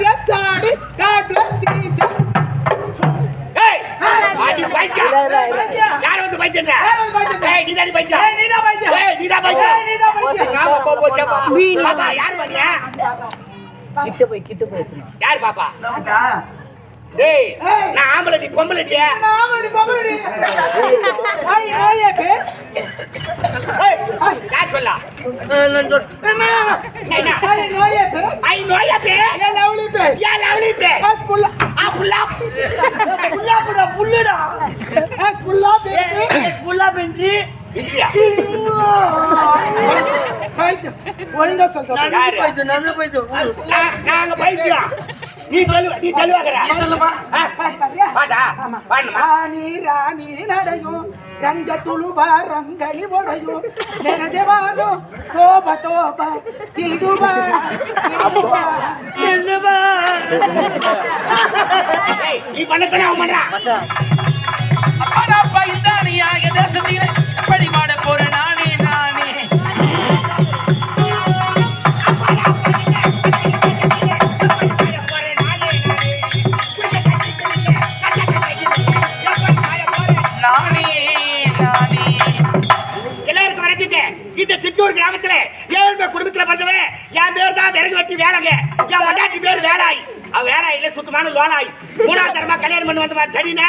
Yes, daddy. God bless the teacher. ஏய் அடி பைத்தியம் யார் வந்து பைத்தியம்டா யார் வந்து பைத்தியம்? ஏய் நீதாடி பைத்தியம் ஏய், நீதான் பைத்தியம். ஏய் நீதான் பைத்தியம் ஏய், நீதான் பைத்தியம். ஆமா போ போ சேப்பா பாப்பா யார் பண்ணியா கிட்ட போய் கிட்ட போய் எத்தணும். யார் பாப்பா டேய் ஏய். நான் ஆம்பளை நீ பொம்பளை நீ நாம இது பொம்பளை. I know your face. ஏய் யார் சொல்லா என்ன. ஐ லவ்லி ஆ புல்லா புல்லா புல்லா புல்லுடா. புல்லா பென்றி. ஒழுங்கா சொல்றேன். நான் நாங்க பைத்தியம் நீ சொல்லு நீ தெளிவாக்குற நீ சொல்லுமா பாட்டா பாடணுமா ராணி ராணி நடையும் ரங்க துளுபா ரங்களி உடையும் மெனஜவானோ தோப தோப திடுபா என்னபா நீ பண்ணத்தன அவன் பண்றான் அப்பா பைசானியாக தேசத்திலே எப்படி வெட்டி வேலைங்க. என் பொண்டாட்டி பேர் வேலாய். அவ வேலாயில சுத்தமான லோலாய். மூணாவது தரமா கல்யாணம் பண்ணி வந்தவா சரிண்ணே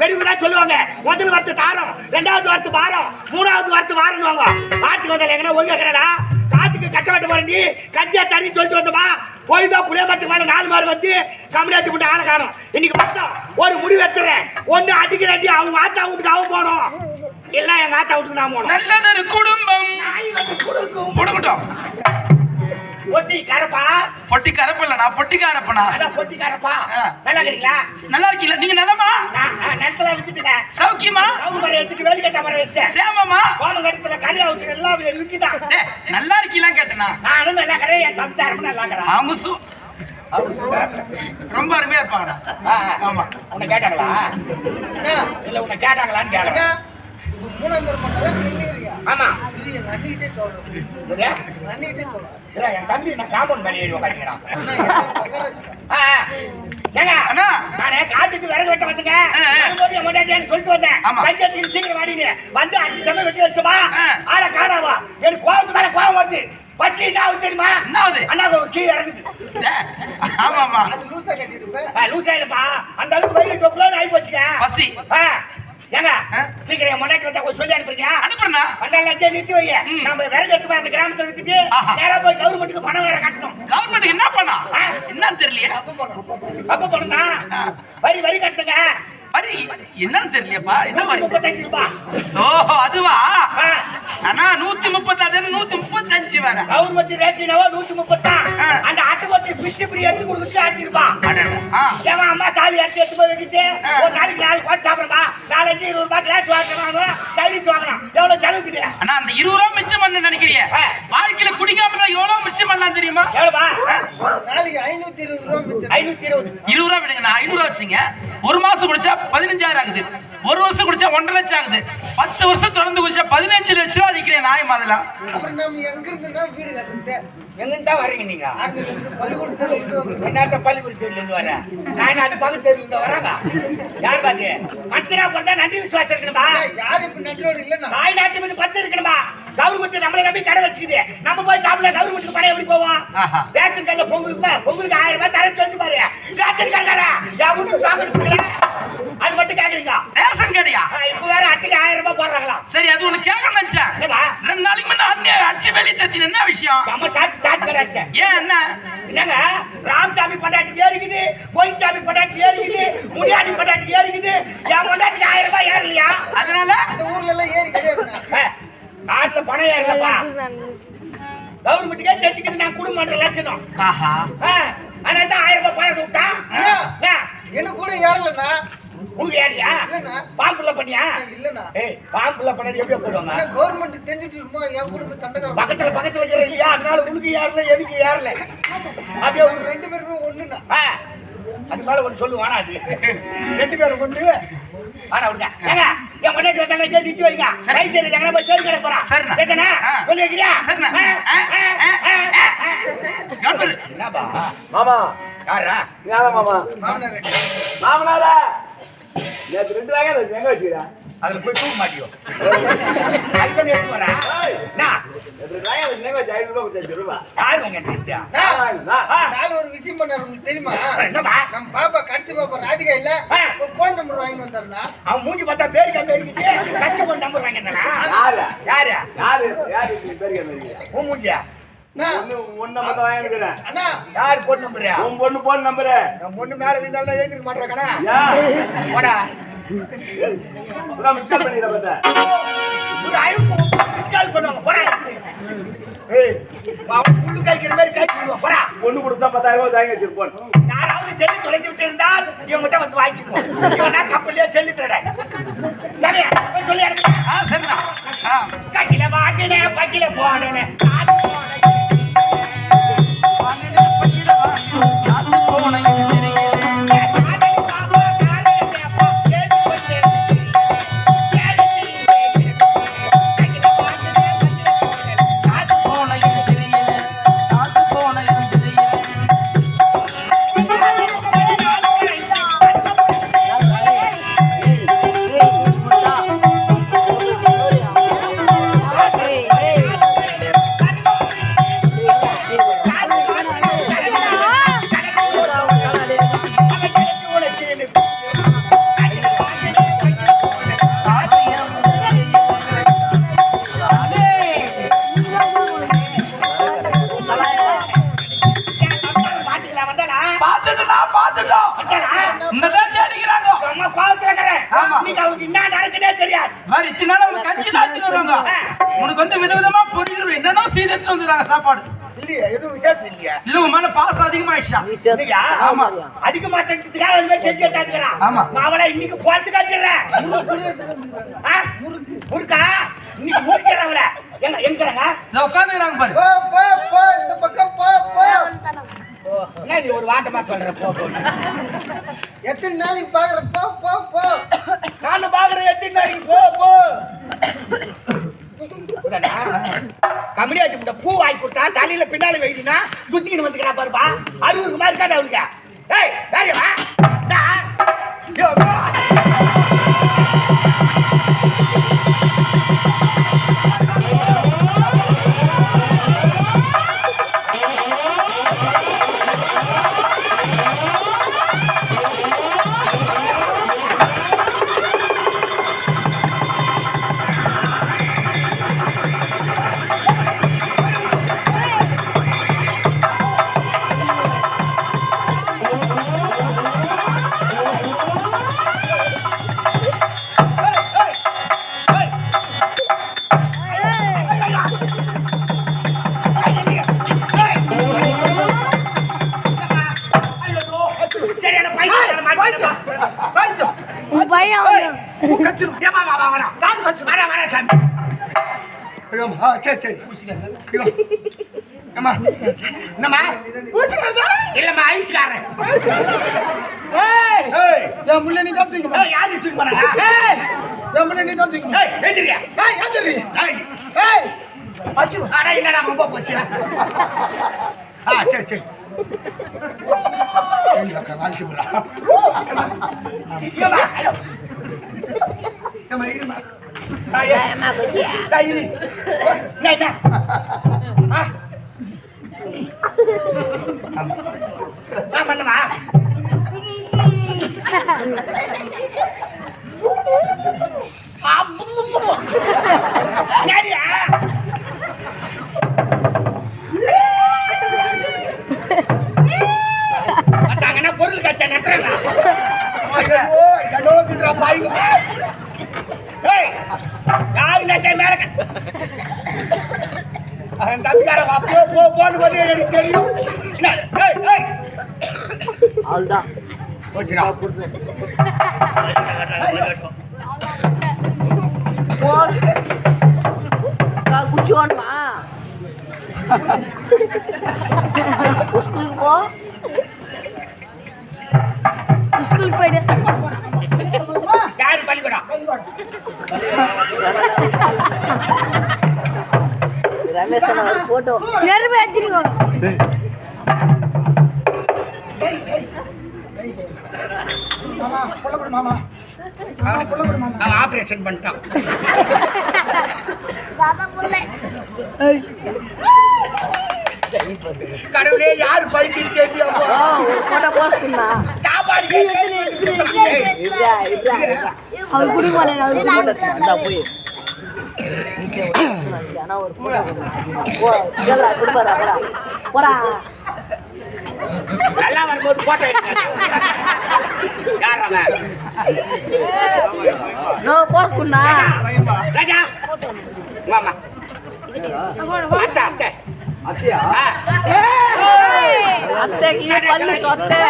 பெரியவங்க தான் சொல்லுவாங்க. முதல் வார்த்தை தாரம் ரெண்டாவது வார்த்தை வாரம் மூணாவது வார்த்தை வாரம்னுவாங்க காட்டுக்கு வந்தால எங்கன்னா ஒழுங்காக்கிறடா காட்டுக்கு கட்ட வெட்ட போறண்டி கஞ்சியா தண்ணி சொல்லிட்டு வந்தோமா போய் தான் புளிய மரத்துக்கு மேல நாலு மாறு வந்து கம்யூனிட்டி மட்டும் ஆளை காணும். இன்னைக்கு மட்டும் ஒரு முடிவு எடுத்துறேன். ஒன்னு அடிக்கிறாண்டி அவங்க ஆத்தா வீட்டுக்கு அவன் போனோம் இல்ல எங்க ஆத்தா வீட்டுக்கு நான் போனோம் நல்லதொரு குடும்பம். முடுக்கட்டும் பொட்டி கரப்பா பொட்டி கரப்பில்ல நான் பொட்டி கரப்பனா அதான் பொட்டி கரப்பா ஆ. நல்லா இருக்கீங்களா நல்லா இருக்கீங்களா? நீங்க நல்லமா நான் நிலத்துல வித்துட்டேன். சௌக்கியமா? கவு மரம் எடுத்துட்டு வேலி கட்ட மரம் வச்சேன் சேமமா? கோமம் கட்டத்துல கறி அவுத்து எல்லாம் டேய், நல்லா இருக்கீங்களா கேட்டனா? நானும் நல்லா கரையை என் சம்சாரமும் நல்லா கறேன் அவங்க சு ரொம்ப அருமையா இருப்பாங்கடா. ஆமா. உன்னை கேட்டாங்களா? இல்ல உன்னை கேட்டாங்களான்னு கேளுங்க ஆமா. இது? இல்ல, என் தம்பி நான் காம்பவுண்ட் மேலே ஏறி உட்காந்துக்கிறான் அண்ணா. நானே காட்டுக்கு விறகு வெட்ட வந்துங்க. வரும்போது என் முன்னாடியான்னு சொல்லிட்டு வந்தேன். ஆமா. பஞ்சத்துக்கு சீக்கிரம் வாடினு. வந்து அஞ்சு செம்ம வெட்டி வச்சுமா ஆ. ஆளை காணாவா எனக்கு கோவத்து மேல கோவம் வருது. பசி என்ன ஆகுது தெரியுமா? என்ன ஆகுது? அண்ணா ஒரு கீழே இறங்குது. ஆமா ஆமா லூசா இல்லப்பா. அந்த அளவுக்கு வயிறு டொக்குலன்னு ஆகி போச்சுங்க பசி ஏங்க? சீக்கிரம் முன்னாடி வந்தா கொஞ்சம் சொல்லி அனுப்புறீங்க அனுப்புறா அந்த லட்சம் நிறுத்தி வைய ம். நம்ம விறகு எடுத்து போய் அந்த கிராமத்துல ஆஹா. நேரா போய் கவர்மெண்ட்டுக்கு பணம் வேற கட்டணும் கவர்மெண்ட் என்ன பண்ணா. என்னன்னு தெரியலையே அப்ப பணம் தான். வரி வரி கட்டுங்க வரி என்னன்னு தெரியலையப்பா என்ன வரி முப்பத்தஞ்சு ரூபாய் ஓஹோ அதுவா ஆ. அண்ணா நூத்தி முப்பத்தாறு நூத்தி முப்பத்தஞ்சு வேற கவர்மெண்ட் ரேட்டினவோ நூத்தி முப்பத்தான் ஆ. அந்த ஆட்டுக்கொட்டி பிச்சு இப்படி எடுத்து கொடுத்து ஆச்சு ரூபாய். ஏமா அம்மா தாலி எடுத்து எடுத்து போய் வைக்கிட்டு. ஒரு நாளைக்கு நாலு கோட் சாப்பிடுறா நாலஞ்சு இருபது ரூபாய் கிளாஸ் வாங்கணும் சைனீஸ் வாங்கினா எவ்வளவு செலவுக்குது அண்ணா அந்த இருபது ரூபா மிச்சம் பண்ண நினைக்கிறீங்க. வாழ்க்கையில குடிக்காம இருந்தா எவ்வளவு மிச்சம் பண்ணலாம் தெரியுமா? இருபது ரூபா மிச்சம் ஐநூத்தி இருபது. இருபது ரூபா விடுங்க நான் ஐநூறு ரூபா வச்சுங்க. ஒரு மாசம் குடிச்சா பதினஞ்சாயிரம் ஆகுது. ஒரு வருஷம் குடிச்சா ஒன்றரை லட்சம் ஆகுது. பத்து வருஷம் தொடர்ந்து குடிச்சா பதினஞ்சு லட்சம் ரூபா அடிக்கிறேன் நாய் மாதிரிலாம் அப்புறம் நம்ம எங்க இருந்துன்னா வீடு கட்டுறது. எங்கிருந்து தான் வர்றீங்க நீங்க? பள்ளிக்கூடத்துல இருந்து என்னத்த பள்ளிக்கூட தெருல இருந்து வரேன் நான் அது பக்கத்து தெருல இருந்து வராங்க யார் பாத்து? மனுஷனா பிறந்தா நன்றி விசுவாசம் இருக்கணுமா யாரு இப்ப நன்றோடு இல்லைன்னா தாய் நாட்டு மீது பத்து இருக்கணுமா கவர்மெண்ட் நம்மளை நம்பி கடை வச்சுக்குது. நம்ம போய் சாப்பிட கவர்மெண்ட் பணம் எப்படி போவோம். ரேஷன் கடையில பொங்கலுக்கு பொங்கலுக்கு ஆயிரம் ரூபாய் தரேன்னு சொல்லிட்டு பாரு. ரேஷன் வீட்டுக்கு வாங்கிட்டு கொடுக்கல. அது மட்டும் கேக்குறீங்க. ரேஷன் கடையா ஆ, இப்ப வேற அட்டுக்கு ஆயிரம் ரூபாய் போடுறாங்களாம். சரி அது ஒண்ணு கேட்கணும் நினைச்சேன். ரெண்டு நாளைக்கு முன்ன அண்ணே அடிச்சு வெளியே தத்தின என்ன விஷயம்? நம்ம சாத்தி சாத்தி வராச்சேன் ஏன் என்ன? என்னங்க? ராமசாமி பண்டாட்டி ஏறிக்குது கோயின்சாமி பண்டாட்டி ஏறிக்குது முனியாண்டி பண்டாட்டி ஏறிக்குது. என் பண்டாட்டிக்கு ஆயிரம் ரூபாய் ஏறலையா? அதனால? இந்த ஊர்ல எல்லாம் ஏறி கிடையாதுண்ணா ஏ, நாட்டுல பணம் ஏறலப்பா. கவர்மெண்ட்டுக்கே தெரிஞ்சுக்கிட்டு நான் குடும்பம் லட்சணம். ஆஹா. அதனால தான் ஆயிரம் ரூபாய் பணம் விட்டா ஆ. எனக்கு கூட ஏறலண்ணா. உனக்கு ஏறியா? இல்லண்ணா. பாம்புல பண்ணியா? இல்லண்ணா. ஏய் பாம்புல பண்ணது எப்படி போடுவாங்க? கவர்மெண்ட் தெரிஞ்சுட்டு இருக்குமா என் குடும்பம் தண்டகாரம் பக்கத்துல பக்கத்துல இருக்கிற இல்லையா? அதனால உனக்கு ஏறல எனக்கு ஏறல. அப்படியே உனக்கு- ரெண்டு பேருமே ஒண்ணுண்ணா. அது மேல ஒன்று சொல்லு வேணா அது? ரெண்டு பேரும் கொண்டு ஆனா விடுங்க ஏங்க என் முன்னாடி வந்தாங்க கேட்டு நிச்சு வைங்க. ரைட் சைடு எங்கன்னா போய் தேடி கிடக்க போறான் சரிண்ணா. சரிண்ணா. சொல்லி வைக்கிறியா? சரிண்ணா. என்னப்பா? மாமா. யாரா யாரா மாமா? மாமனார். நேற்று ரெண்டு வாங்க எங்க வச்சுக்கிறா? அதுல போய் தூக்க மாட்டியோ? அதுதான் எடுத்து வரா என்ன நேற்று ரெண்டு வாங்க எங்க வச்சு ஐநூறு ரூபாய் கொடுத்து ரூபா யார் வாங்க பேசியா நாலு ஒரு விஷயம் பண்ண உங்களுக்கு தெரியுமா? என்னப்பா? நம்ம பாப்பா கடைசி பாப்பா ராதிகா இல்ல. ஆ. போன் நம்பர் வாங்கி வந்தாருனா அவன் மூஞ்சி பார்த்தா பேரு கம்மி இருக்குது கட்சி கொண்டு நம்பர் வாங்கினா யாரு? யாரு? யாரு? யாரு இது? பேரு கேட்குறீங்க உன் மூஞ்சியா? ஒண்ணு ஒண்ணு மட்டும் வாங்கிக்கிறேன் அண்ணா. யார் போன் நம்பரியா உன் பொண்ணு போன் நம்பரு என் பொண்ணு மேல கால் பண்ணிடுற பார்த்தா. ஒரு மிஸ் கால் பண்ணுவாங்க. போடா. ஏய் அவன் புல்லு காய்க்கிற மாதிரி காய்ச்சி விடுவான். போடா. பொண்ணு கொடுத்தா பத்தாயிரம் ரூபாய் வாங்கி வச்சிருப்போம். யாராவது செல்லு தொலைத்து விட்டு இருந்தால் இவங்கிட்ட வந்து வாங்கிக்குவோம். இவனா கப்பல்லே செல்லு திருட. சரியா? போய் சொல்லி அனுப்பு. ஆ சரிண்ணா. கட்டில வாங்கினே பக்கில போனேன் ஆமா. மாதிரி இத்தனை நாள் உனக்கு கஞ்சி நாட்டி வருவாங்க உனக்கு வந்து விதவிதமா பொரியல் என்னென்ன சீதத்துல வந்துடுறாங்க சாப்பாடு இல்லையா எதுவும் விசேஷம் இல்லையா இல்ல உன் மேல பாசம் அதிகமாயிடுச்சா? ஆமா. அடிக்க மாட்டேங்கிறதுக்காக மாதிரி செஞ்சு எடுத்தாந்துக்கிறான். ஆமா. அவளை இன்னைக்கு காட்டிடுறேன். ஆ? முறுக்கா? இன்னைக்கு முறுக்கிறேன் அவளை. எங்க- எங்கறாங்க? உட்காந்துக்கிறாங்க பாரு போ போ போ இந்த பக்கம் போ போ என்ன நீ ஒரு வாட்டமா சொல்ற? போ. எத்தனை நாளைக்கு பாக்குற? போ போ போ. நானும் பாக்குறேன். எத்தனை நாளைக்கு? போ போ? கம்யூனிட்டி கிட்ட பூ வாங்கி கொடுத்தா தலையில பின்னால வைக்கினா சுத்திக்கிட்டு வந்துக்கிறா பாருப்பா. அறுபது மாதிரி இருக்காது அவளுக்கு? ஆ, சரி, சரி. ஏம்மா, என்னம்மா? இல்லம்மா, ஐஸ்காரன். ஏய், ஏய், என் முள்ள நீ தான் தூக்கி ஏய், யாரு தூக்கி? ஏய், என் முள்ள நீ தான் தூக்கி ஏய். ஏய் ஏந்திரி ஏய், ஏய் அட, என்னடா ரொம்ப போச்சு ஆ சரி சரி வாழ்த்து போடா ஏம்மா, ஐயோ. பண்ணுமா என்னடியா? போ போ போன்னு வந்து எனக்கு தெரியும். என்ன ஏய் ஏய். அவள்தான் போச்சுடா. போன் குச்சி வேணுமா? ஸ்கூலுக்கு போ. ஸ்கூலுக்கு போயிடு. யாரு பள்ளிக்கூடம்? ரமேஷ் ஒரு போட்டோ நெருப்பு ஏற்றிருக்கோ ஆபரேஷன் பண்ணிட்டான் கடவுளே யார் பைக்கு சாப்பாடு அவர் குடிமான போய் இங்கே ஒரு போடா போடா நல்லா வரும்போது போட்டோ நோ ராஜா மாமா அத்தை பல்லு சொத்தை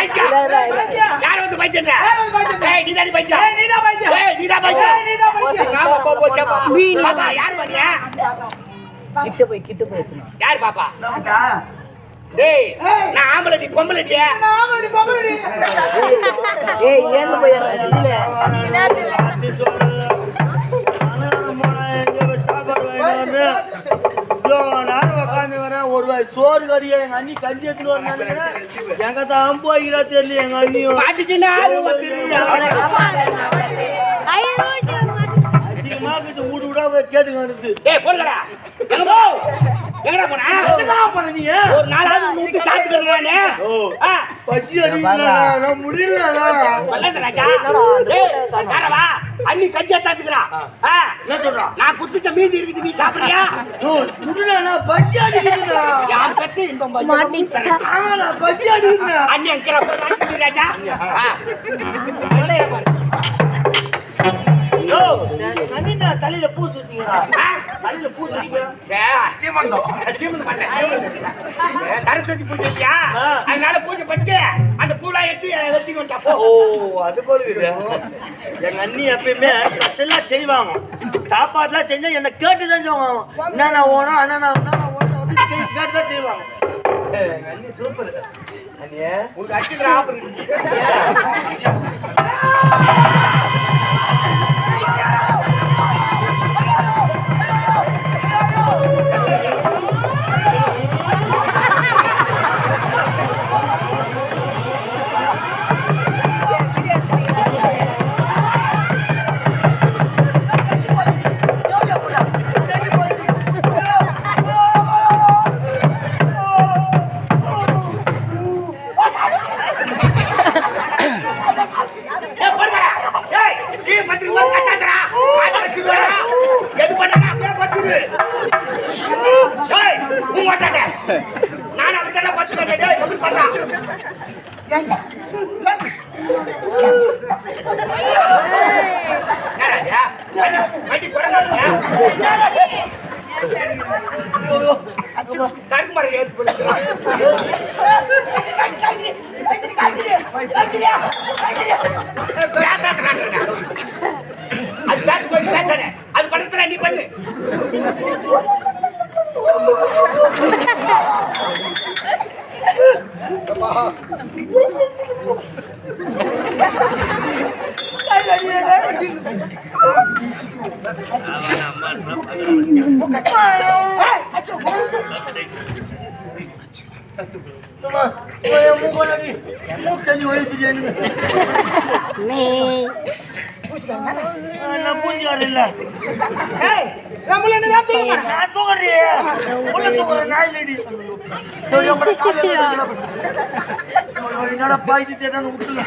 பைத்தியம். யார் வந்து பைத்தியம்டா யார் வந்து பைத்தியம்? ஏய் நீதானி பைத்தியம். ஏய், நீதான் பைத்தியம். ஏய் நீதான் பைத்தியம். ஏய், நீதான் பைத்தியம். ஆமா போ போ சேப்பா வீண். பாப்பா யார் பண்ணியா கிட்ட போய் கிட்ட போய் யார் பாப்பா? டேய் நான் ஆம்பளை நீ பொம்பளை நீ நாமடி பொம்படி ஏய் ஏந்து போய் இல்ல சாப்பாடு வாங்கிட்டு இவ்வளோ நேரம் உட்காந்து வரேன் ஒரு வாய் சோறு கறியா எங்க அண்ணி கஞ்சி எடுத்துட்டு வரேன் எங்க தான் போய்கிறா தெரியல எங்க அண்ணியும். அசிங்கமா கிட்ட வீடு விடா கேட்டுங்க வந்து எங்கடா போனா? நீ? ஒரு நாளாவது மூட்டு சாப்பிட்டு ஓ பசி முடியல ராஜா. அண்ணி கஞ்சியா தாத்துக்கிறா. என்ன சொல்றான் நான் குடிச்ச மீதி இருக்குது நீ சாப்பிடுறியா? முடியல பசி அடிக்கிறா யார் பத்தி இன்பம் அண்ணி அங்கிற ராஜா. கண்ணினா தலையில பூ சுத்திங்களா ஆ. தலையில பூ. ஏய், சரஸ்வதி பூஜை இல்லையா? ஆ. அதனால பூஜை பண்ணிட்டு அந்த பூலாம் எடுத்து வச்சுக்க வேண்டாம் போ. ஓ அது போல எங்க அண்ணி எப்பயுமே ஸ்பெஷலா செய்வாங்க. சாப்பாடுலாம் செஞ்சா என்ன கேட்டு தான் செய்வாங்க. என்னென்ன ஓணும் என்னென்ன ஓணும் வந்து கேட்டு தான் செய்வாங்க. எங்க அண்ணி சூப்பர் அண்ணியே உனக்கு அடிச்சுக்கிற ஆபரம் என்னடா இது? வண்டி- வண்டி குரங்காட்டியா? சரக்கு மரம் ஏறி போயிருக்கிறான். பேசாதடா. அது பேசும்போது பேசாத அது படத்துல நீ பண்ணு மூக்கு செஞ்சு ஒழிச்சிட்டு நான் பூச்சிக்காரன் இல்ல ஏய் நம்மள என்ன தான் தூங்க மாட்டேன் நான் தூங்குறேன். உள்ள தூங்குற நாய் லேடி என்னடா பாய்ச்சி தேடான்னு விட்டுல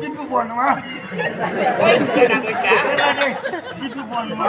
ஜிப்பு போடணுமா? ஜிப்பு போடணுமா?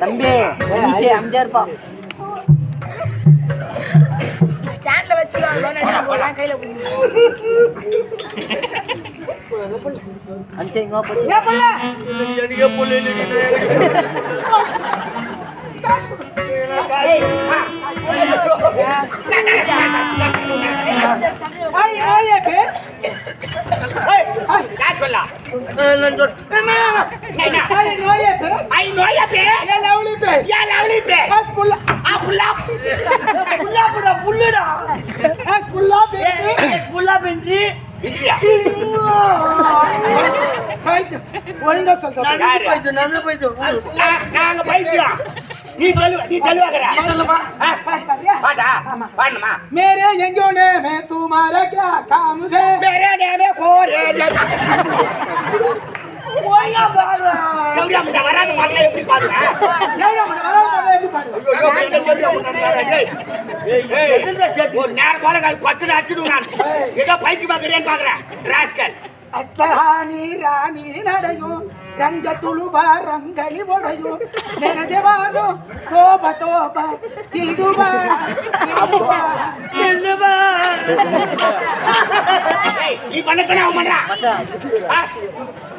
தம்பி போலீஸே அம்ஜார்பா ஸ்டாண்ட்ல வச்சுடுவாங்க போலாம் கையில அஞ்சைங்க போட்டு. ஒழுங்கா சொல்றேன் நீ சொல்லு நீ தெளிவாகற சொல்லுமா பாட்டா பாடணுமா? மேரே எங்கோனே மே துமாரே கே காம் தே மேரே நேமே கோரே ஓயா பாரு கவுரியா முட்ட வராத பாட்டல எப்படி பாடுற கவுரியா முட்ட வராத பாட்டல எப்படி பாடுற ஒரு நேரம் போல பத்து அடிச்சிடுவேன் நான் ஏதோ பைக்கு பாக்குறேன்னு பாக்குறேன். ராஸ்கல். அஸ்தஹானி ராணி நடையும். ರಂಗ ತುಳುಬ ರಂಗಳಿ ಒಡೆಯು ಮೆರಜವಾನು ತೋಪ ತೋಪ ತಿರುಬ என்னமா ஏய், நீ பண்ணத்தானே அவன் பண்றான் மச்சான் ஆ,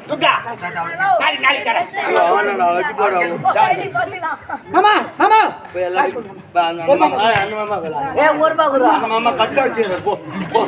துட்டா நாளைக்கு நாளைக்கு தரேன் அவன அடி போறாவு மாமா மாமா போய் எல்லாம் அந்த மாமா அந்த மாமா ஏ ஒரு ரூபா கொடுறா அந்த மாமா கட்ட வச்சிரு போ போ